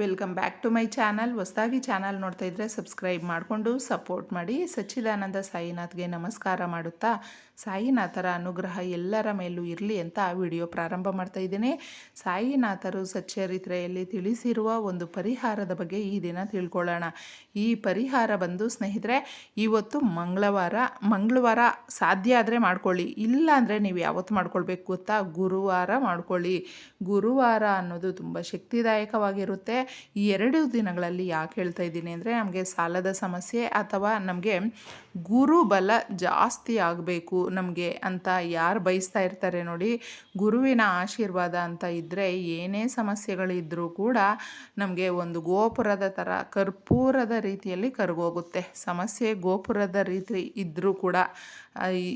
Welcome back to my channel. ಹೊಸದಾಗಿ channel ನೋಡ್ತಾ ಇದ್ದರೆ ಸಬ್ಸ್ಕ್ರೈಬ್ ಮಾಡಿಕೊಂಡು ಸಪೋರ್ಟ್ ಮಾಡಿ. ಸಚ್ಚಿದಾನಂದ ಸಾಯಿನಾಥ್ಗೆ ನಮಸ್ಕಾರ ಮಾಡುತ್ತಾ ಸಾಯಿನಾಥರ ಅನುಗ್ರಹ ಎಲ್ಲರ ಮೇಲೂ ಇರಲಿ ಅಂತ ವಿಡಿಯೋ ಪ್ರಾರಂಭ ಮಾಡ್ತಾ ಇದ್ದೀನಿ. ಸಾಯಿನಾಥರು ಸಚ್ಚರಿತ್ರೆಯಲ್ಲಿ ತಿಳಿಸಿರುವ ಒಂದು ಪರಿಹಾರದ ಬಗ್ಗೆ ಈ ದಿನ ತಿಳ್ಕೊಳ್ಳೋಣ. ಈ ಪರಿಹಾರ ಬಂದು ಸ್ನೇಹಿತರೆ, ಇವತ್ತು ಮಂಗಳವಾರ ಮಂಗಳವಾರ ಸಾಧ್ಯ ಆದರೆ ಮಾಡ್ಕೊಳ್ಳಿ. ಇಲ್ಲ ಅಂದರೆ ನೀವು ಯಾವತ್ತು ಮಾಡ್ಕೊಳ್ಬೇಕು ಗೊತ್ತಾ? ಗುರುವಾರ ಮಾಡ್ಕೊಳ್ಳಿ. ಗುರುವಾರ ಅನ್ನೋದು ತುಂಬ ಶಕ್ತಿದಾಯಕವಾಗಿರುತ್ತೆ. ಈ ಎರಡು ದಿನಗಳಲ್ಲಿ ಯಾಕೆ ಹೇಳ್ತಾ ಇದ್ದೀನಿ ಅಂದರೆ ನಮಗೆ ಸಾಲದ ಸಮಸ್ಯೆ ಅಥವಾ ನಮಗೆ ಗುರುಬಲ ಜಾಸ್ತಿ ಆಗಬೇಕು ನಮಗೆ ಅಂತ ಯಾರು ಬಯಸ್ತಾ ಇರ್ತಾರೆ ನೋಡಿ, ಗುರುವಿನ ಆಶೀರ್ವಾದ ಅಂತ ಇದ್ದರೆ ಏನೇ ಸಮಸ್ಯೆಗಳಿದ್ದರೂ ಕೂಡ ನಮಗೆ ಒಂದು ಗೋಪುರದ ಥರ, ಕರ್ಪೂರದ ರೀತಿಯಲ್ಲಿ ಕರ್ಗೋಗುತ್ತೆ. ಸಮಸ್ಯೆ ಗೋಪುರದ ರೀತಿ ಇದ್ದರೂ ಕೂಡ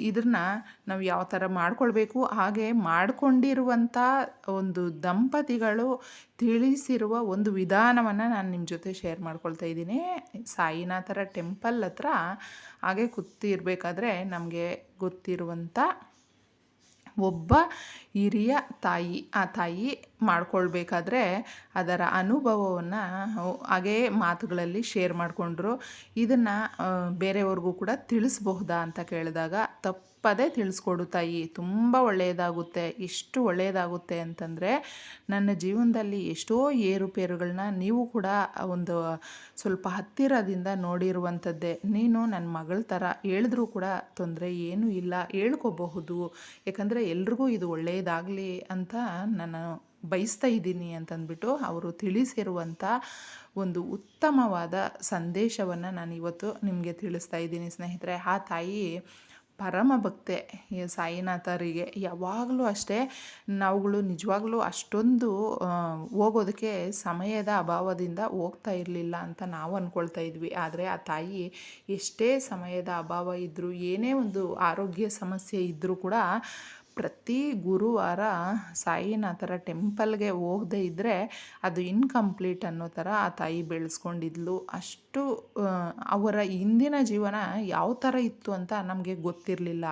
ಇದನ್ನ ನಾವು ಯಾವ ಥರ ಮಾಡಿಕೊಳ್ಬೇಕು, ಹಾಗೆ ಮಾಡಿಕೊಂಡಿರುವಂಥ ಒಂದು ದಂಪತಿಗಳು ತಿಳಿಸಿರುವ ಒಂದು ವಿಧಾನವನ್ನು ನಾನು ನಿಮ್ಮ ಜೊತೆ ಶೇರ್ ಮಾಡ್ಕೊಳ್ತಾ ಇದ್ದೀನಿ. ಸಾಯಿನಾಥರ ಟೆಂಪಲ್ ಹತ್ರ ಹಾಗೆ ಕೂತಿರ್ಬೇಕಾದ್ರೆ ನಮಗೆ ಗೊತ್ತಿರುವಂಥ ಒಬ್ಬ ಹಿರಿಯ ತಾಯಿ, ಆ ತಾಯಿ ಮಾಡ್ಕೊಳ್ಬೇಕಾದ್ರೆ ಅದರ ಅನುಭವವನ್ನು ಹಾಗೇ ಮಾತುಗಳಲ್ಲಿ ಶೇರ್ ಮಾಡಿಕೊಂಡ್ರು. ಇದನ್ನು ಬೇರೆಯವ್ರಿಗೂ ಕೂಡ ತಿಳಿಸ್ಬಹುದಾ ಅಂತ ಕೇಳಿದಾಗ ತಪ್ಪದೇ ತಿಳಿಸ್ಕೊಡು ತಾಯಿ ತುಂಬ ಒಳ್ಳೆಯದಾಗುತ್ತೆ ಎಷ್ಟು ಒಳ್ಳೆಯದಾಗುತ್ತೆ ಅಂತಂದರೆ, ನನ್ನ ಜೀವನದಲ್ಲಿ ಎಷ್ಟೋ ಏರುಪೇರುಗಳನ್ನ ನೀವು ಕೂಡ ಒಂದು ಸ್ವಲ್ಪ ಹತ್ತಿರದಿಂದ ನೋಡಿರುವಂಥದ್ದೇ. ನೀನು ನನ್ನ ಮಗಳ ಥರ ಹೇಳಿದ್ರೂ ಕೂಡ ತೊಂದರೆ ಏನೂ ಇಲ್ಲ, ಹೇಳ್ಕೋಬಹುದು. ಯಾಕಂದರೆ ಎಲ್ರಿಗೂ ಇದು ಒಳ್ಳೆಯದಾಗಲಿ ಅಂತ ನಾನು ಬಯಸ್ತಾ ಇದ್ದೀನಿ ಅಂತಂದ್ಬಿಟ್ಟು ಅವರು ತಿಳಿಸಿರುವಂಥ ಒಂದು ಉತ್ತಮವಾದ ಸಂದೇಶವನ್ನು ನಾನು ಇವತ್ತು ನಿಮಗೆ ತಿಳಿಸ್ತಾ ಇದ್ದೀನಿ ಸ್ನೇಹಿತರೆ. ಆ ತಾಯಿ ಪರಮ ಭಕ್ತೆ ಸಾಯಿನಾಥರಿಗೆ. ಯಾವಾಗಲೂ ಅಷ್ಟೇ ನಾವುಗಳು ನಿಜವಾಗ್ಲೂ ಅಷ್ಟೊಂದು ಹೋಗೋದಕ್ಕೆ ಸಮಯದ ಅಭಾವದಿಂದ ಹೋಗ್ತಾ ಇರಲಿಲ್ಲ ಅಂತ ನಾವು ಅಂದ್ಕೊಳ್ತಾ ಇದ್ವಿ. ಆದರೆ ಆ ತಾಯಿ ಎಷ್ಟೇ ಸಮಯದ ಅಭಾವ ಇದ್ದರೂ ಏನೇ ಒಂದು ಆರೋಗ್ಯ ಸಮಸ್ಯೆ ಇದ್ದರೂ ಕೂಡ ಪ್ರತಿ ಗುರುವಾರ ಸಾಯಿನಾಥರ ಟೆಂಪಲ್ಗೆ ಹೋಗದೇ ಇದ್ದರೆ ಅದು ಇನ್ಕಂಪ್ಲೀಟ್ ಅನ್ನೋ ಥರ ಆ ತಾಯಿ ಬೆಳೆಸ್ಕೊಂಡಿದ್ಲು. ಅಷ್ಟು ಅವರ ಹಿಂದಿನ ಜೀವನ ಯಾವ ಥರ ಇತ್ತು ಅಂತ ನಮಗೆ ಗೊತ್ತಿರಲಿಲ್ಲ.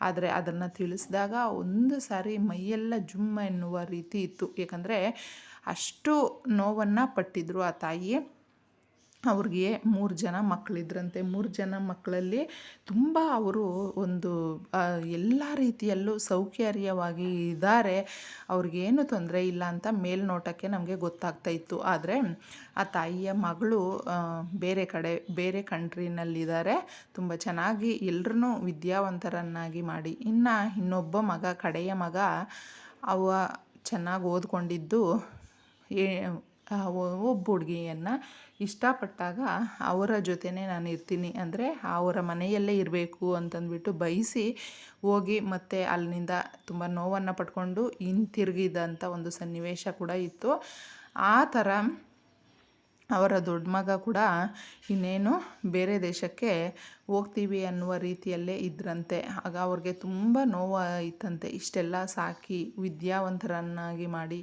ಆದರೆ ಅದನ್ನು ತಿಳಿಸಿದಾಗ ಒಂದು ಸಾರಿ ಮೈಯೆಲ್ಲ ಜುಮ್ಮ ಎನ್ನುವ ರೀತಿ ಇತ್ತು. ಏಕೆಂದರೆ ಅಷ್ಟು ನೋವನ್ನು ಪಟ್ಟಿದ್ರು ಆ ತಾಯಿ ಅವ್ರಿಗೆ ಮೂರು ಜನ ಮಕ್ಕಳಿದ್ರಂತೆ ಮೂರು ಜನ ಮಕ್ಕಳಲ್ಲಿ ತುಂಬ ಅವರು ಒಂದು ಎಲ್ಲ ರೀತಿಯಲ್ಲೂ ಸೌಕರ್ಯವಾಗಿ ಇದ್ದಾರೆ. ಅವ್ರಿಗೇನು ತೊಂದರೆ ಇಲ್ಲ ಅಂತ ಮೇಲ್ನೋಟಕ್ಕೆ ನಮಗೆ ಗೊತ್ತಾಗ್ತಾ ಇತ್ತು. ಆದರೆ ಆ ತಾಯಿಯ ಮಗಳು ಬೇರೆ ಕಡೆ, ಬೇರೆ ಕಂಟ್ರಿನಲ್ಲಿದ್ದಾರೆ. ತುಂಬ ಚೆನ್ನಾಗಿ ಎಲ್ಲರನ್ನೂ ವಿದ್ಯಾವಂತರನ್ನಾಗಿ ಮಾಡಿ. ಇನ್ನು ಇನ್ನೊಬ್ಬ ಮಗ, ಕಡೆಯ ಮಗ, ಅವ ಚೆನ್ನಾಗಿ ಓದ್ಕೊಂಡಿದ್ದು ಒಬ್ಬ ಹುಡುಗಿಯನ್ನು ಇಷ್ಟಪಟ್ಟಾಗ ಅವರ ಜೊತೆನೇ ನಾನು ಇರ್ತೀನಿ. ಅಂದರೆ ಅವರ ಮನೆಯಲ್ಲೇ ಇರಬೇಕು ಅಂತಂದ್ಬಿಟ್ಟು ಬಯಸಿ ಹೋಗಿ ಮತ್ತೆ ಅಲ್ಲಿಂದ ತುಂಬ ನೋವನ್ನು ಪಡ್ಕೊಂಡು ಹಿಂತಿರುಗಿದಂಥ ಒಂದು ಸನ್ನಿವೇಶ ಕೂಡ ಇತ್ತು. ಆ ಥರ ಅವರ ದೊಡ್ಡ ಮಗ ಕೂಡ ಇನ್ನೇನು ಬೇರೆ ದೇಶಕ್ಕೆ ಹೋಗ್ತೀವಿ ಅನ್ನುವ ರೀತಿಯಲ್ಲೇ ಇದ್ರಂತೆ. ಆಗ ಅವ್ರಿಗೆ ತುಂಬ ನೋವಾಯಿತಂತೆ. ಇಷ್ಟೆಲ್ಲ ಸಾಕಿ ವಿದ್ಯಾವಂತರನ್ನಾಗಿ ಮಾಡಿ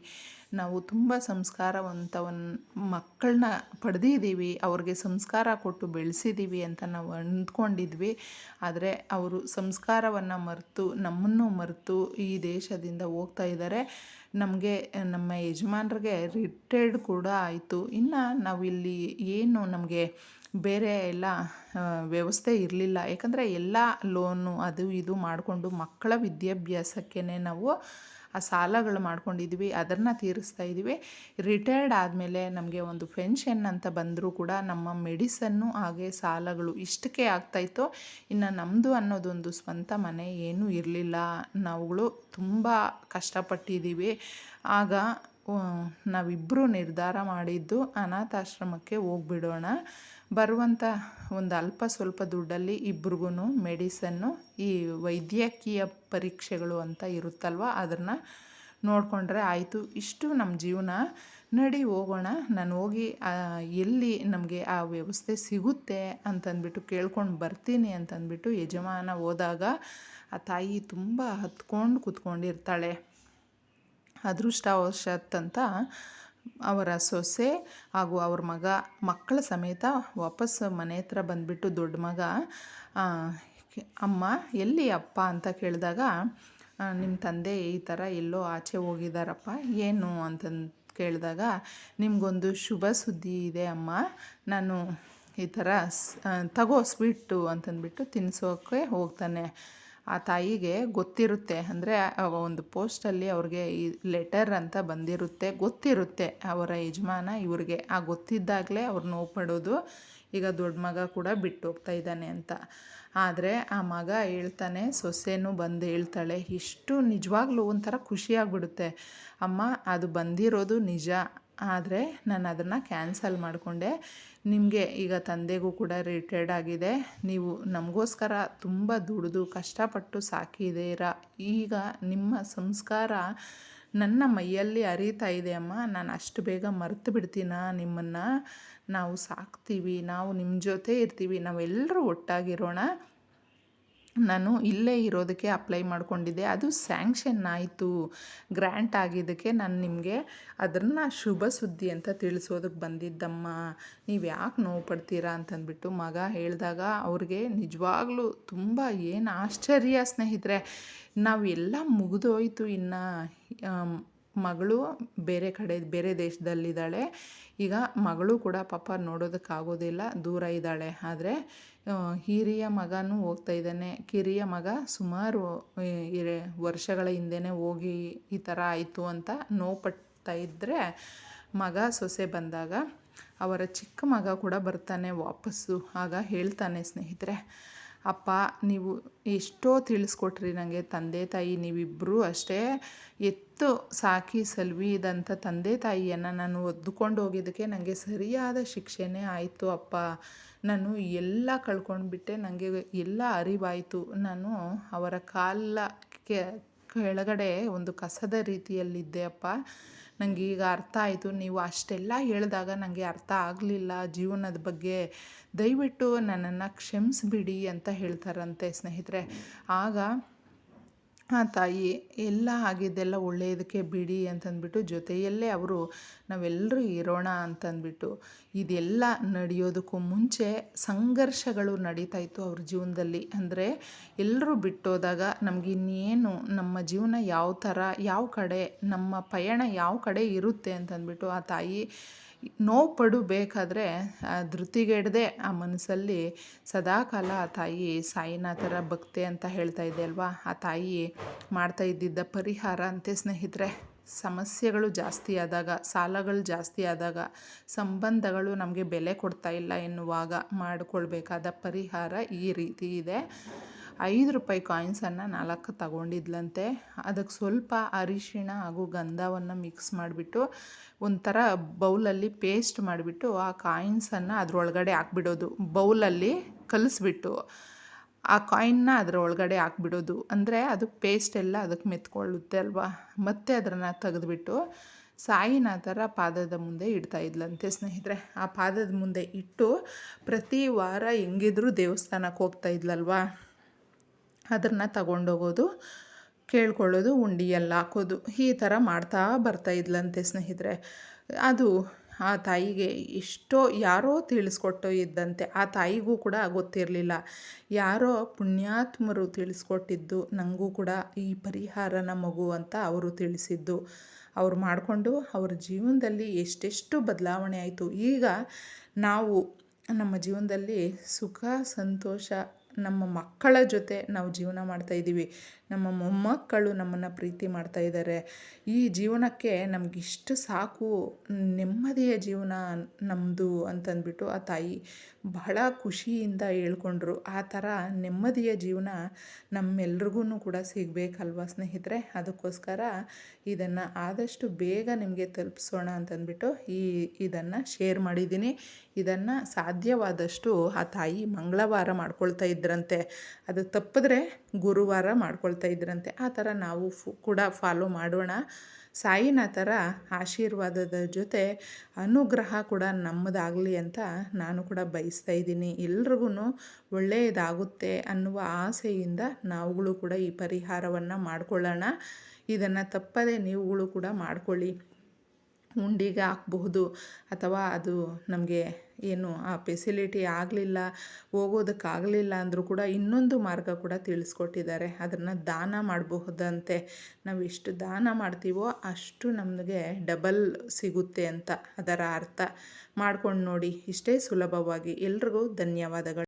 ನಾವು ತುಂಬ ಸಂಸ್ಕಾರವಂತವನ್ ಮಕ್ಕಳನ್ನ ಪಡೆದಿದ್ದೀವಿ, ಅವ್ರಿಗೆ ಸಂಸ್ಕಾರ ಕೊಟ್ಟು ಬೆಳೆಸಿದ್ದೀವಿ ಅಂತ ನಾವು ಅಂದ್ಕೊಂಡಿದ್ವಿ. ಆದರೆ ಅವರು ಸಂಸ್ಕಾರವನ್ನು ಮರೆತು ನಮ್ಮನ್ನು ಮರೆತು ಈ ದೇಶದಿಂದ ಹೋಗ್ತಾ ಇದ್ದಾರೆ. ನಮಗೆ, ನಮ್ಮ ಯಜಮಾನ್ರಿಗೆ ರಿಟೈರ್ಡ್ ಕೂಡ ಆಯಿತು. ಇನ್ನು ನಾವಿಲ್ಲಿ ಏನು ನಮಗೆ ಬೇರೆ ಎಲ್ಲ ವ್ಯವಸ್ಥೆ ಇರಲಿಲ್ಲ. ಯಾಕಂದರೆ ಎಲ್ಲ ಲೋನು ಅದು ಇದು ಮಾಡಿಕೊಂಡು ಮಕ್ಕಳ ವಿದ್ಯಾಭ್ಯಾಸಕ್ಕೇ ನಾವು ಆ ಸಾಲಗಳು ಮಾಡ್ಕೊಂಡಿದ್ವಿ, ಅದನ್ನು ತೀರಿಸ್ತಾ ಇದ್ದೀವಿ ರಿಟೈರ್ಡ್ ಆದಮೇಲೆ ನಮಗೆ ಒಂದು ಪೆನ್ಷನ್ ಅಂತ ಬಂದರೂ ಕೂಡ ನಮ್ಮ ಮೆಡಿಸನ್ನು ಹಾಗೆ ಸಾಲಗಳು ಇಷ್ಟಕ್ಕೆ ಆಗ್ತಾಯಿತ್ತು ಇನ್ನು ನಮ್ಮದು ಅನ್ನೋದೊಂದು ಸ್ವಂತ ಮನೆ ಏನೂ ಇರಲಿಲ್ಲ. ನಾವುಗಳು ತುಂಬ ಕಷ್ಟಪಟ್ಟಿದ್ದೀವಿ. ಆಗ ನಾವಿಬ್ಬರು ನಿರ್ಧಾರ ಮಾಡಿದ್ದು ಅನಾಥಾಶ್ರಮಕ್ಕೆ ಹೋಗ್ಬಿಡೋಣ. ಬರುವಂಥ ಒಂದು ಅಲ್ಪ ಸ್ವಲ್ಪ ದುಡ್ಡಲ್ಲಿ ಇಬ್ರಿಗೂ ಮೆಡಿಸನ್ನು, ಈ ವೈದ್ಯಕೀಯ ಪರೀಕ್ಷೆಗಳು ಅಂತ ಇರುತ್ತಲ್ವ, ಅದನ್ನು ನೋಡಿಕೊಂಡ್ರೆ ಆಯಿತು. ಇಷ್ಟು ನಮ್ಮ ಜೀವನ ನಡಿ ಹೋಗೋಣ. ನಾನು ಹೋಗಿ ಎಲ್ಲಿ ನಮಗೆ ಆ ವ್ಯವಸ್ಥೆ ಸಿಗುತ್ತೆ ಅಂತಂದ್ಬಿಟ್ಟು ಕೇಳ್ಕೊಂಡು ಬರ್ತೀನಿ ಅಂತಂದ್ಬಿಟ್ಟು ಯಜಮಾನ ಹೋದಾಗ ಆ ತಾಯಿ ತುಂಬ ಹತ್ಕೊಂಡು ಕೂತ್ಕೊಂಡಿರ್ತಾಳೆ. ಅದೃಷ್ಟವಶತ್ ಅಂತ ಅವರ ಸೊಸೆ ಹಾಗೂ ಅವ್ರ ಮಗ ಮಕ್ಕಳ ಸಮೇತ ವಾಪಸ್ ಮನೆ ಹತ್ರ ಬಂದುಬಿಟ್ಟು ದೊಡ್ಡ ಮಗ ಅಮ್ಮ, ಎಲ್ಲಿ ಅಪ್ಪ ಅಂತ ಕೇಳಿದಾಗ ನಿಮ್ಮ ತಂದೆ ಈ ಥರ ಎಲ್ಲೋ ಆಚೆ ಹೋಗಿದ್ದಾರಪ್ಪ ಏನು ಅಂತಂದು ಕೇಳಿದಾಗ, ನಿಮಗೊಂದು ಶುಭ ಸುದ್ದಿ ಇದೆ ಅಮ್ಮ, ನಾನು ಈ ಥರ ತಗೋ, ಸ್ವೀಟು ಅಂತಂದ್ಬಿಟ್ಟು ತಿನ್ನಿಸೋಕ್ಕೆ ಹೋಗ್ತಾನೆ. ಆ ತಾಯಿಗೆ ಗೊತ್ತಿರುತ್ತೆ. ಅಂದರೆ ಒಂದು ಪೋಸ್ಟಲ್ಲಿ ಅವ್ರಿಗೆ ಈ ಲೆಟರ್ ಅಂತ ಬಂದಿರುತ್ತೆ. ಗೊತ್ತಿರುತ್ತೆ ಅವರ ಯಜಮಾನ ಇವ್ರಿಗೆ. ಆ ಗೊತ್ತಿದ್ದಾಗಲೇ ಅವ್ರು ನೋವು ಪಡೋದು. ಈಗ ದೊಡ್ಡ ಮಗ ಕೂಡ ಬಿಟ್ಟು ಹೋಗ್ತಾ ಇದ್ದಾನೆ ಅಂತ. ಆದರೆ ಆ ಮಗ ಹೇಳ್ತಾನೆ, ಸೊಸೆನೂ ಬಂದು ಹೇಳ್ತಾಳೆ, ಇಷ್ಟು ನಿಜವಾಗ್ಲೂ ಒಂಥರ ಖುಷಿಯಾಗ್ಬಿಡುತ್ತೆ. ಅಮ್ಮ, ಅದು ಬಂದಿರೋದು ನಿಜ. ಆದರೆ ನಾನು ಅದನ್ನು ಕ್ಯಾನ್ಸಲ್ ಮಾಡಿಕೊಂಡೆ. ನಿಮಗೆ ಈಗ ತಂದೆಗೂ ಕೂಡ ರಿಟೈರ್ಡ್ ಆಗಿದೆ. ನೀವು ನಮಗೋಸ್ಕರ ತುಂಬ ದುಡಿದು, ಕಷ್ಟಪಟ್ಟು ಸಾಕಿದ್ದೀರಾ ಈಗ ನಿಮ್ಮ ಸಂಸ್ಕಾರ ನನ್ನ ಮೈಯಲ್ಲಿ ಅರಿತಾ ಇದೆ ಅಮ್ಮ. ನಾನು ಅಷ್ಟು ಬೇಗ ಮರೆತು ಬಿಡ್ತೀನ ನಿಮ್ಮನ್ನು? ನಾವು ಸಾಕ್ತೀವಿ, ನಾವು ನಿಮ್ಮ ಜೊತೆ ಇರ್ತೀವಿ ನಾವೆಲ್ಲರೂ ಒಟ್ಟಾಗಿರೋಣ. ನಾನು ಇಲ್ಲೇ ಇರೋದಕ್ಕೆ ಅಪ್ಲೈ ಮಾಡ್ಕೊಂಡಿದ್ದೆ. ಅದು ಸ್ಯಾಂಕ್ಷನ್ ಆಯಿತು. ಗ್ರ್ಯಾಂಟ್ ಆಗಿದ್ದಕ್ಕೆ ನಾನು ನಿಮಗೆ ಅದನ್ನು ಶುಭ ಸುದ್ದಿ ಅಂತ ತಿಳಿಸೋದಕ್ಕೆ ಬಂದಿದ್ದಮ್ಮ. ನೀವು ಯಾಕೆ ನೋವು ಪಡ್ತೀರಾ ಅಂತಂದ್ಬಿಟ್ಟು ಮಗ ಹೇಳಿದಾಗ ಅವ್ರಿಗೆ ನಿಜವಾಗ್ಲೂ ತುಂಬ ಏನು ಆಶ್ಚರ್ಯ ಸ್ನೇಹಿತರೆ. ನಾವೆಲ್ಲ ಮುಗಿದೋಯ್ತು ಇನ್ನು. ಮಗಳು ಬೇರೆ ಕಡೆ, ಬೇರೆ ದೇಶದಲ್ಲಿದ್ದಾಳೆ. ಈಗ ಮಗಳು ಕೂಡ ಪಾಪ ನೋಡೋದಕ್ಕಾಗೋದಿಲ್ಲ, ದೂರ ಇದ್ದಾಳೆ. ಆದರೆ ಹಿರಿಯ ಮಗನೂ ಹೋಗ್ತಾ ಇದ್ದಾನೆ. ಕಿರಿಯ ಮಗ ಸುಮಾರು ವರ್ಷಗಳ ಹಿಂದೆನೇ ಹೋಗಿ ಈ ಥರ ಆಯಿತು ಅಂತ ನೋವು ಪಡ್ತಾ ಇದ್ದರೆ ಮಗ ಸೊಸೆ ಬಂದಾಗ ಅವರ ಚಿಕ್ಕ ಮಗ ಕೂಡ ಬರ್ತಾನೆ ವಾಪಸ್ಸು. ಆಗ ಹೇಳ್ತಾನೆ ಸ್ನೇಹಿತರೆ ಅಪ್ಪ, ನೀವು ಎಷ್ಟೋ ತಿಳಿಸ್ಕೊಟ್ರಿ ನನಗೆ ತಂದೆ ತಾಯಿ ನೀವಿಬ್ಬರೂ ಅಷ್ಟೇ ಎತ್ತು ಸಾಕಿ ಸಲ್ವಿದಂಥ ತಂದೆ ತಾಯಿಯನ್ನು ನಾನು ಒದ್ದುಕೊಂಡು ಹೋಗಿದ್ದಕ್ಕೆ ನನಗೆ ಸರಿಯಾದ ಶಿಕ್ಷೆನೇ ಆಯಿತು ಅಪ್ಪ. ನಾನು ಎಲ್ಲ ಕಳ್ಕೊಂಡ್ಬಿಟ್ಟೆ ನನಗೆ ಎಲ್ಲ ಅರಿವಾಯಿತು. ನಾನು ಅವರ ಕಾಲ ಕೆಳಗಡೆ ಒಂದು ಕಸದ ರೀತಿಯಲ್ಲಿದ್ದೆ ಅಪ್ಪ. ನನಗೆ ಈಗ ಅರ್ಥ ಆಯಿತು. ನೀವು ಅಷ್ಟೆಲ್ಲ ಹೇಳಿದಾಗ ನನಗೆ ಅರ್ಥ ಆಗಲಿಲ್ಲ. ಜೀವನದ ಬಗ್ಗೆ ದಯವಿಟ್ಟು ನನ್ನನ್ನು ಕ್ಷಮಿಸ್ಬಿಡಿ ಅಂತ ಹೇಳ್ತಾರಂತೆ ಸ್ನೇಹಿತರೆ. ಆಗ ಆ ತಾಯಿ, ಎಲ್ಲ ಆಗಿದ್ದೆಲ್ಲ ಒಳ್ಳೆಯದಕ್ಕೆ ಬಿಡಿ ಅಂತಂದ್ಬಿಟ್ಟು ಜೊತೆಯಲ್ಲೇ ಅವರು, ನಾವೆಲ್ಲರೂ ಇರೋಣ ಅಂತಂದ್ಬಿಟ್ಟು ಇದೆಲ್ಲ ನಡೆಯೋದಕ್ಕೂ ಮುಂಚೆ ಸಂಘರ್ಷಗಳು ನಡೀತಾ ಇತ್ತು ಅವ್ರ ಜೀವನದಲ್ಲಿ. ಅಂದರೆ ಎಲ್ಲರೂ ಬಿಟ್ಟೋದಾಗ ನಮಗೆ ಇನ್ನೇನು, ನಮ್ಮ ಜೀವನ ಯಾವ ಥರ, ಯಾವ ಕಡೆ, ನಮ್ಮ ಪಯಣ ಯಾವ ಕಡೆ ಇರುತ್ತೆ ಅಂತಂದ್ಬಿಟ್ಟು ಆ ತಾಯಿ ನೋವು ಪಡಬೇಕಾದ್ರೆ ಧೃತಿಗೆಡದೆ ಆ ಮನಸ್ಸಲ್ಲಿ ಸದಾಕಾಲ ಆ ತಾಯಿ ಸಾಯಿನಾಥರ ಭಕ್ತಿ ಅಂತ ಹೇಳ್ತಾ ಇದೆ ಅಲ್ವಾ? ಆ ತಾಯಿ ಮಾಡ್ತಾ ಇದ್ದಿದ್ದ ಪರಿಹಾರ ಅಂತೆ ಸ್ನೇಹಿತರೆ. ಸಮಸ್ಯೆಗಳು ಜಾಸ್ತಿ ಆದಾಗ, ಸಾಲಗಳು ಜಾಸ್ತಿ ಆದಾಗ, ಸಂಬಂಧಗಳು ನಮಗೆ ಬೆಲೆ ಕೊಡ್ತಾ ಇಲ್ಲ ಎನ್ನುವಾಗ ಮಾಡಿಕೊಳ್ಬೇಕಾದ ಪರಿಹಾರ ಈ ರೀತಿ ಇದೆ. ಐದು ರೂಪಾಯಿ ಕಾಯಿನ್ಸನ್ನು ನಾಲ್ಕು ತಗೊಂಡಿದ್ಲಂತೆ. ಅದಕ್ಕೆ ಸ್ವಲ್ಪ ಅರಿಶಿಣ ಹಾಗೂ ಗಂಧವನ್ನು ಮಿಕ್ಸ್ ಮಾಡಿಬಿಟ್ಟು ಒಂಥರ ಬೌಲಲ್ಲಿ ಪೇಸ್ಟ್ ಮಾಡಿಬಿಟ್ಟು ಆ ಕಾಯಿನ್ಸನ್ನು ಅದರೊಳಗಡೆ ಹಾಕ್ಬಿಡೋದು. ಬೌಲಲ್ಲಿ ಕಲಿಸ್ಬಿಟ್ಟು ಆ ಕಾಯಿನ್ನ ಅದರ ಒಳಗಡೆ ಹಾಕ್ಬಿಡೋದು. ಅಂದರೆ ಅದು ಪೇಸ್ಟ್ ಎಲ್ಲ ಅದಕ್ಕೆ ಮೆತ್ಕೊಳ್ಳುತ್ತೆ ಅಲ್ವಾ? ಮತ್ತೆ ಅದನ್ನು ತೆಗೆದುಬಿಟ್ಟು ಸಾಯಿನಾಥರ ಪಾದದ ಮುಂದೆ ಇಡ್ತಾ ಇದ್ಲಂತೆ ಸ್ನೇಹಿತರೆ. ಆ ಪಾದದ ಮುಂದೆ ಇಟ್ಟು ಪ್ರತಿ ವಾರ ಹೆಂಗಿದ್ರೂ ದೇವಸ್ಥಾನಕ್ಕೆ ಹೋಗ್ತಾ ಇದ್ಲಲ್ವಾ? ಅದನ್ನು ತಗೊಂಡೋಗೋದು, ಕೇಳ್ಕೊಳ್ಳೋದು, ಉಂಡಿಯಲ್ಲಿ ಹಾಕೋದು, ಈ ಥರ ಮಾಡ್ತಾ ಬರ್ತಾ ಇದ್ಲಂತೆ ಸ್ನೇಹಿತರೆ. ಅದು ಆ ತಾಯಿಗೆ ಎಷ್ಟೋ ಯಾರೋ ತಿಳಿಸ್ಕೊಟ್ಟು ಇದ್ದಂತೆ. ಆ ತಾಯಿಗೂ ಕೂಡ ಗೊತ್ತಿರಲಿಲ್ಲ. ಯಾರೋ ಪುಣ್ಯಾತ್ಮರು ತಿಳಿಸ್ಕೊಟ್ಟಿದ್ದು ನನಗೂ ಕೂಡ ಈ ಪರಿಹಾರನ ಮಗು ಅಂತ ಅವರು ತಿಳಿಸಿದ್ದು. ಅವ್ರು ಮಾಡಿಕೊಂಡು ಅವ್ರ ಜೀವನದಲ್ಲಿ ಎಷ್ಟೆಷ್ಟು ಬದಲಾವಣೆ ಆಯಿತು. ಈಗ ನಾವು ನಮ್ಮ ಜೀವನದಲ್ಲಿ ಸುಖ, ಸಂತೋಷ ನಮ್ಮ ಮಕ್ಕಳ ಜೊತೆ ನಾವು ಜೀವನ ಮಾಡ್ತಾ ಇದ್ದೀವಿ. ನಮ್ಮ ಮೊಮ್ಮಕ್ಕಳು ನಮ್ಮನ್ನು ಪ್ರೀತಿ ಮಾಡ್ತಾ ಇದ್ದಾರೆ. ಈ ಜೀವನಕ್ಕೆ ನಮಗಿಷ್ಟು ಸಾಕು ನೆಮ್ಮದಿಯ ಜೀವನ ನಮ್ಮದು ಅಂತಂದ್ಬಿಟ್ಟು ಆ ತಾಯಿ ಬಹಳ ಖುಷಿಯಿಂದ ಹೇಳ್ಕೊಂಡ್ರು. ಆ ಥರ ನೆಮ್ಮದಿಯ ಜೀವನ ನಮ್ಮೆಲ್ರಿಗೂ ಕೂಡ ಸಿಗಬೇಕಲ್ವ ಸ್ನೇಹಿತರೆ? ಅದಕ್ಕೋಸ್ಕರ ಇದನ್ನು ಆದಷ್ಟು ಬೇಗ ನಿಮಗೆ ತಲುಪಿಸೋಣ ಅಂತಂದ್ಬಿಟ್ಟು ಈ ಇದನ್ನು ಶೇರ್ ಮಾಡಿದ್ದೀನಿ. ಇದನ್ನು ಸಾಧ್ಯವಾದಷ್ಟು ಆ ತಾಯಿ ಮಂಗಳವಾರ ಮಾಡ್ಕೊಳ್ತಾ ಇದ್ರಂತೆ. ಅದು ತಪ್ಪಿದ್ರೆ ಗುರುವಾರ ಮಾಡ್ಕೊಳ್ತಾ ಇದ್ರಂತೆ. ಆ ಥರ ನಾವು ಕೂಡ ಫಾಲೋ ಮಾಡೋಣ. ಸಾಯಿನಾಥರ ಆಶೀರ್ವಾದದ ಜೊತೆ ಅನುಗ್ರಹ ಕೂಡ ನಮ್ಮದಾಗಲಿ ಅಂತ ನಾನು ಕೂಡ ಬಯಸ್ತಾ ಇದ್ದೀನಿ. ಎಲ್ರಿಗೂ ಒಳ್ಳೆಯದಾಗುತ್ತೆ ಅನ್ನುವ ಆಸೆಯಿಂದ ನಾವುಗಳು ಕೂಡ ಈ ಪರಿಹಾರವನ್ನು ಮಾಡಿಕೊಳ್ಳೋಣ. ಇದನ್ನು ತಪ್ಪದೆ ನೀವುಗಳು ಕೂಡ ಮಾಡ್ಕೊಳ್ಳಿ. ಹುಂಡಿಗೆ ಹಾಕ್ಬಹುದು ಅಥವಾ ಅದು ನಮಗೆ ಏನು ಆ ಫೆಸಿಲಿಟಿ ಆಗಲಿಲ್ಲ, ಹೋಗೋದಕ್ಕಾಗಲಿಲ್ಲ ಅಂದರೂ ಕೂಡ ಇನ್ನೊಂದು ಮಾರ್ಗ ಕೂಡ ತಿಳಿಸ್ಕೊಟ್ಟಿದ್ದಾರೆ. ಅದನ್ನು ದಾನ ಮಾಡಬಹುದಂತೆ. ನಾವು ಎಷ್ಟು ದಾನ ಮಾಡ್ತೀವೋ ಅಷ್ಟು ನಮಗೆ ಡಬಲ್ ಸಿಗುತ್ತೆ ಅಂತ ಅದರ ಅರ್ಥ. ಮಾಡ್ಕೊಂಡು ನೋಡಿ, ಇಷ್ಟೇ ಸುಲಭವಾಗಿ. ಎಲ್ರಿಗೂ ಧನ್ಯವಾದಗಳು.